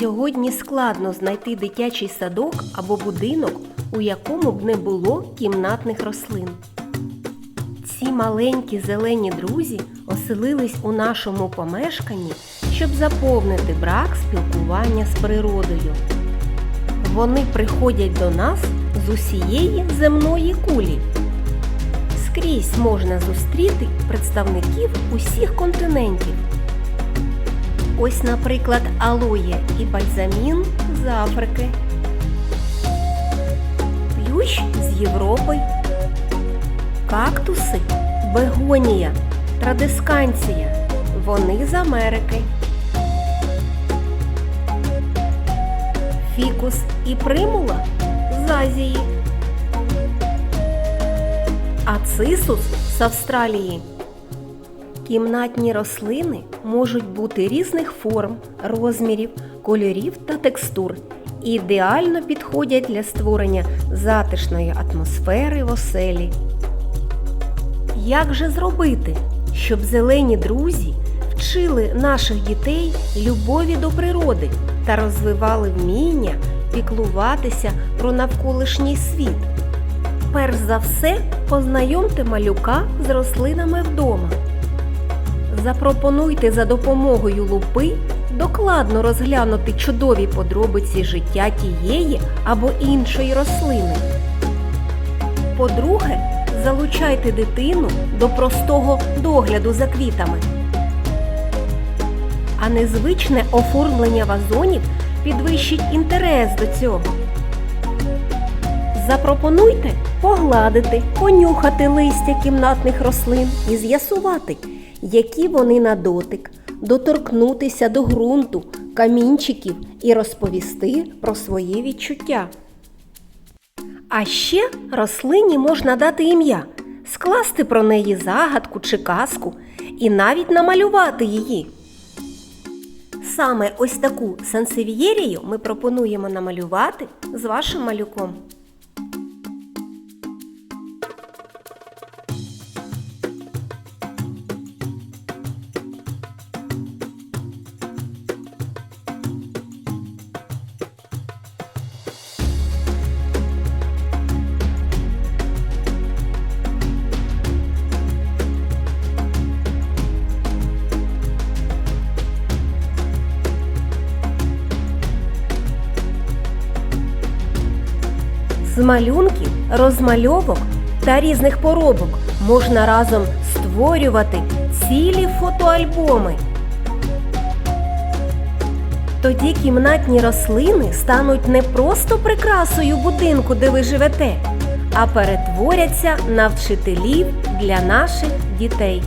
Сьогодні складно знайти дитячий садок або будинок, у якому б не було кімнатних рослин. Ці маленькі зелені друзі оселились у нашому помешканні, щоб заповнити брак спілкування з природою. Вони приходять до нас з усієї земної кулі. Скрізь можна зустріти представників усіх континентів. Ось, наприклад, алоє і бальзамін з Африки, плющ з Європи, кактуси, бегонія, традисканція. Вони з Америки. Фікус і примула з Азії. Ацисус з Австралії. Кімнатні рослини можуть бути різних форм, розмірів, кольорів та текстур і ідеально підходять для створення затишної атмосфери в оселі. Як же зробити, щоб зелені друзі вчили наших дітей любові до природи та розвивали вміння піклуватися про навколишній світ? Перш за все, познайомте малюка з рослинами вдома. Запропонуйте за допомогою лупи докладно розглянути чудові подробиці життя тієї або іншої рослини. По-друге, залучайте дитину до простого догляду за квітами. А незвичне оформлення вазонів підвищить інтерес до цього. Запропонуйте погладити, понюхати листя кімнатних рослин і з'ясувати, які вони на дотик, доторкнутися до ґрунту, камінчиків і розповісти про свої відчуття. А ще рослині можна дати ім'я, скласти про неї загадку чи казку і навіть намалювати її. Саме ось таку сансевієрію ми пропонуємо намалювати з вашим малюком. З малюнків, розмальовок та різних поробок можна разом створювати цілі фотоальбоми. Тоді кімнатні рослини стануть не просто прикрасою будинку, де ви живете, а перетворяться на вчителів для наших дітей.